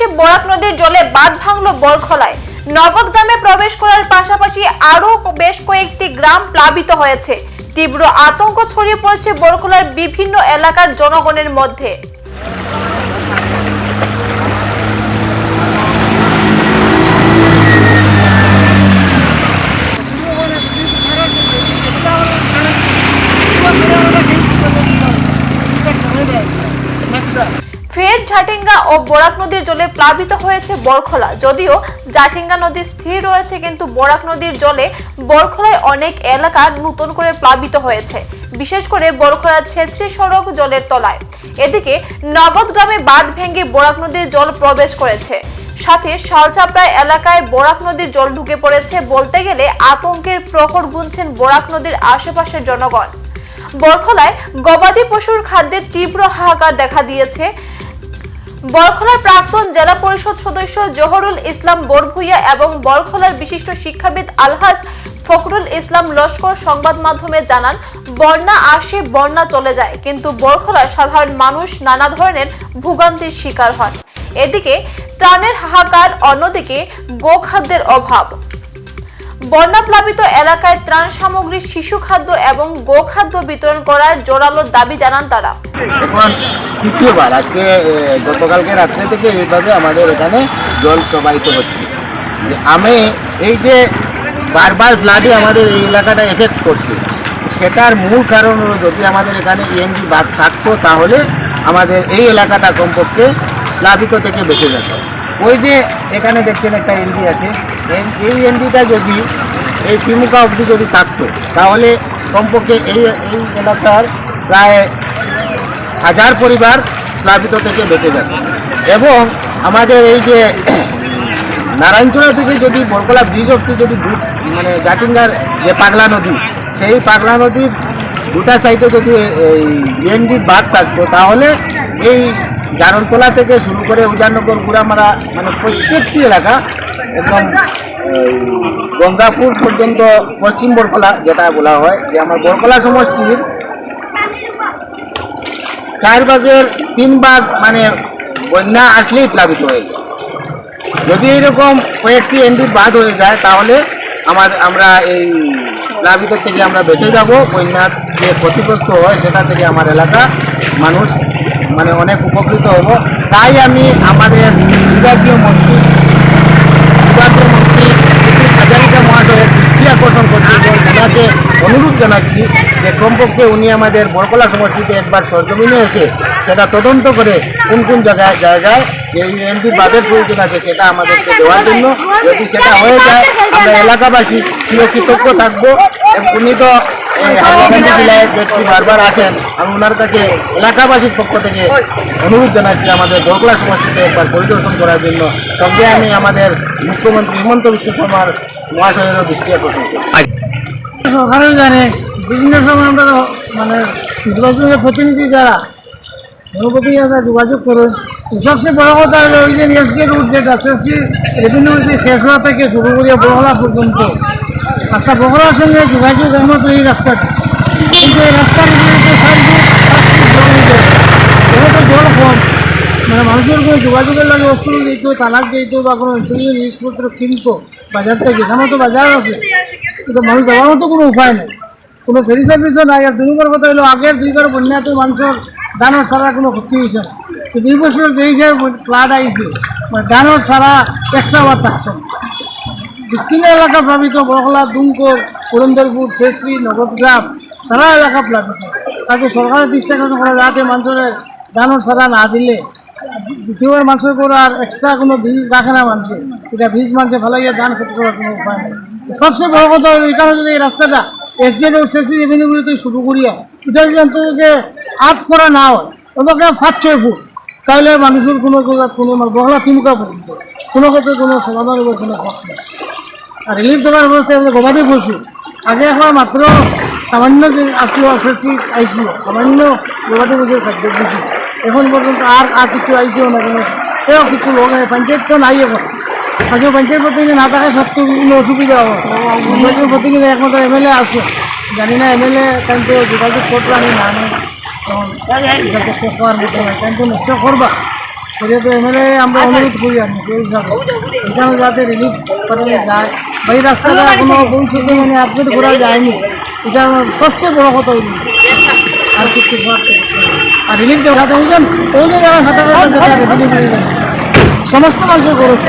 পাশাপাশি বরাক নদীর জলে বাঁধ ভাঙল বরখলায়। নগদ গ্রামে প্রবেশ করার পাশাপাশি আরও বেশ কয়েকটি গ্রাম প্লাবিত হয়েছে। তীব্র আতঙ্ক ছড়িয়ে পড়েছে বরখলার বিভিন্ন এলাকার জনগণের মধ্যে। ফের ঝাটিঙ্গা ও বরাক নদীর জলে প্লাবিত হয়েছে বরখলা। যদিও জাটিঙ্গা নদী স্থির রয়েছে, কিন্তু বরাক নদীর জলে বরখলায় অনেক এলাকা নতুন করে প্লাবিত হয়েছে। বিশেষ করে বরখলার ছেত্রী সড়ক জলের তলায়। এদিকে নগদ গ্রামে বাঁধ ভেঙে বরাক নদীর জল প্রবেশ করেছে। সাথে শালচাপড়ায় এলাকায় বরাক নদীর জল ঢুকে পড়েছে বলতে গেলে আতঙ্কের প্রহর গুনছেন বরাক নদীর আশেপাশের জনগণ। বরখলায় গবাদি পশুর খাদ্যের তীব্র হাহাকার দেখা দিয়েছে। বরখলার প্রাক্তন জেলা পরিষদ সদস্য জহরুল ইসলাম বরভুইয়া এবং বরখলার বিশিষ্ট শিক্ষাবিদ আলহাজ ফখরুল ইসলাম লস্কর সংবাদ মাধ্যমে জানান, বন্যা আসে, বন্যা চলে যায়, কিন্তু বরখলার সাধারণ মানুষ নানা ধরনের ভোগান্তির শিকার হন। এদিকে ত্রাণের হাহাকার, অন্যদিকে গোখাদ্যের অভাব। বন্যাপ্লাবিত এলাকায় ত্রাণ সামগ্রী, শিশু খাদ্য এবং গোখাদ্য বিতরণ করার জোরালো দাবি জানান তারা। তৃতীয়বার আজকে গতকালকে রাত্রে থেকে এইভাবে আমাদের এখানে জল প্রবাহিত হচ্ছে। আমি এই যে বারবার ফ্লাডে আমাদের এই এলাকাটা এফেক্ট করছে, সেটার মূল কারণ হলো যদি আমাদের এখানে ইএনজি বাদ থাকতো, তাহলে আমাদের এই এলাকাটা কমপক্ষে প্লাবিত থেকে বেঁচে যেত। ওই যে এখানে দেখছেন একটা এনজি আছে। এই- এনজিটা যদি এই তিমুকা অবধি যদি থাকতো, তাহলে কমপক্ষে এই এই এলাকার প্রায় হাজার পরিবার প্লাবিত থেকে বেঁচে যাবে। এবং আমাদের এই যে নারায়ণচূড়া থেকে যদি বরকলা ব্রিজ অব্দি যদি মানে জাটিঙ্গার যে পাগলা নদী, সেই পাগলা নদীর দুটা সাইডে যদি এই বিএনডি বাদ থাকতো, তাহলে এই জারণতলা থেকে শুরু করে উজাননগর গুড়ামারা মানে প্রত্যেকটি এলাকা একদম গঙ্গাপুর পর্যন্ত পশ্চিম বরকলা যেটা বলা হয়, যে আমার বরকলা সমষ্টির চার ভাগের তিন ভাগ মানে বন্যা আসলেই প্লাবিত হয়ে যায়। যদি এরকম কয়েকটি এমডি বাদ হয়ে যায়, তাহলে আমার, আমরা এই প্লাবিত থেকে আমরা বেঁচে যাব। বন্যার যে ক্ষতিগ্রস্ত হয়, সেটা থেকে আমার এলাকা মানুষ মানে অনেক উপকৃত হব। তাই আমি আমাদের বিভাগীয় মন্ত্রী বিভাগীয় মন্ত্রী হাজারিকা মহাশয়ের দৃষ্টি আকর্ষণ করছি এবং ওনাকে অনুরোধ জানাচ্ছি যে কমপক্ষে উনি আমাদের বরকলা সমষ্টিতে একবার সরজমিনে এসে সেটা তদন্ত করে কোন কোন জায়গায় জায়গায় যে এই এমপি বাদের প্রয়োজন আছে সেটা আমাদেরকে দেওয়ার জন্য। যদি সেটা হয়ে যায়, আমরা এলাকাবাসী চিরকৃতজ্ঞ থাকব। উনি তো জেলায় দেখছি বারবার আসেন আমি ওনার কাছে এলাকাবাসীর পক্ষ থেকে অনুরোধ জানাচ্ছি আমাদের বরকলা সমষ্টিতে একবার পরিদর্শন করার জন্য। সঙ্গে আমি আমাদের মুখ্যমন্ত্রী হিমন্ত বিশ্ব শর্মার মহাশয়েরও দৃষ্টি আকর্ষণ করি। সরকারও জানে বিভিন্ন সময় আমরা মানে যোগাযোগের প্রতিনিধি যারা জনপ্রতিনিধি যারা যোগাযোগ করুন সবচেয়ে বড় কথা হলো ওই যে এসডি রুট যেটা রেভিনিউ শেষ হওয়া থেকে শুরু করে বহলা পর্যন্ত রাস্তা বহলার সঙ্গে যোগাযোগ একমাত্র এই রাস্তাটি কিন্তু এই রাস্তার জল যেহেতু জল কম। মানে মানুষের কোনো যোগাযোগের লাগে বস্তু যেত তালাক যেত বা কোনো জিনিসপত্র কিনতো বাজার থেকে এখানেও তো বাজার আছে। কিন্তু মানুষ যাওয়ার মতো কোনো উপায় নেই। কোনো ফেরি সার্ভিসও নাই। আর দুই নম্বর কথা হলো আগের দুইবার বন্যাতে মানুষের ধানের ছাড়া কোনো ক্ষতি হয়েছে না তো দুই বছর যে হিসাবে ফ্লাড আইছে মানে ধানের ছাড়া একটা বার থাকতো না বিস্তীর্ণ এলাকা প্লাবিত বড়খলা দুমকর, পুরন্দরপুর শেষরি নগদগ্রাম সারা এলাকা প্লাবিত। তাকে সরকারের দৃষ্টি আকর্ষণ করা যাতে মানুষের ধানের ছাড়া না দিলে দ্বিতীয়বার মানুষের করে আর এক্সট্রা কোনো বীজ রাখে না মানুষে। এটা বীজ মানুষে ফেলাইয়া ধান ক্ষতি করার কোনো উপায় নেই। সবচেয়ে বড় কথা হলো এখানে যদি এই রাস্তাটা এসডিএম এবং শেষি রেভিনিউগুলিতে শুরু করিয়া এটা যদি অন্তত আট করা না হয় তোমাকে পাঁচ ছয় ফুট, তাহলে মানুষের কোনো কোনো বহলা তিমুকা পর্যন্ত। কোনো ক্ষেত্রে কোনো সমাধান হবে কোনো পথ নেই। রিলিফ দেওয়ার ব্যবস্থা গবাদি পশু। আগে এখন মাত্র সামান্য যে আসলো এসএসসি আইসিও সামান্য গবাদি পশুর খাদ্য বেশি এখন পর্যন্ত আর আর কিছু আইসিও না কোনো। সেও কিছু লোক পঞ্চায়েত তো নাই এখন। আজকে পঞ্চায়েত প্রতিনিধি না থাকা সত্ত্বেও কোনো অসুবিধা হবে পঞ্চায়েতের প্রতিনিধি একমাত্র এমএলএ আসে জানি না এমএলএ কিন্তু যোগাযোগ করতে আমি না তখন নিশ্চয় করবা? যেহেতু এমএলএ আমরা অনুরোধ করি আর কি, এখানে যাতে রিলিফ করানো যায়। বা এই রাস্তাটা এখনও ভবিষ্যতে মানে আপডেট করা যায়নি। এটা সবচেয়ে বড় কথা হইল আর কিছু আর রিলিফ দেখাতে বুঝলেন ওই যে হাতে রিলিফ গেছে। সমস্ত মানুষের খরচ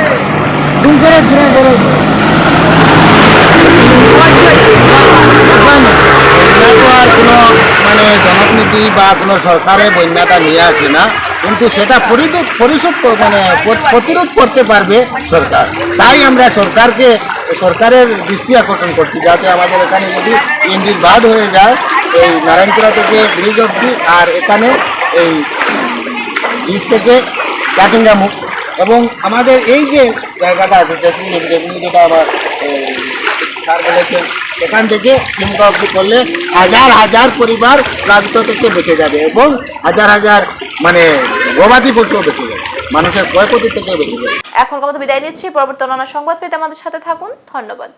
দুম করে ঘুরে খরচ আর কোনো মানে জনপ্রতিনিধি বা কোনো সরকারে বন্যাটা নিয়ে আসে না। কিন্তু সেটা পরিশোধ মানে প্রতিরোধ করতে পারবে সরকার। তাই আমরা সরকারকে সরকারের দৃষ্টি আকর্ষণ করছি যাতে আমাদের এখানে যদি ইন্ডির বাদ হয়ে যায়, এই নারায়ণপুরা থেকে ব্রিজ অব্দি আর এখানে এই ব্রিজ থেকে কাটিঙ্গা মুখ। এবং আমাদের এই যে জায়গাটা আছে রেভিনিউ যেটা আমার স্যার বলেছেন, এখান থেকে চিন্তা করলে হাজার হাজার পরিবার প্লাবিত থেকে বেঁচে যাবে এবং হাজার হাজার মানে গবাদি পশু বেঁচে মানুষের ক্ষয়ক্ষতি থেকে বেঁচে যাবে এখন কত বিদায় নিচ্ছি, পরবর্তী অন্যান্য সংবাদ পেতে আমাদের সাথে থাকুন, ধন্যবাদ।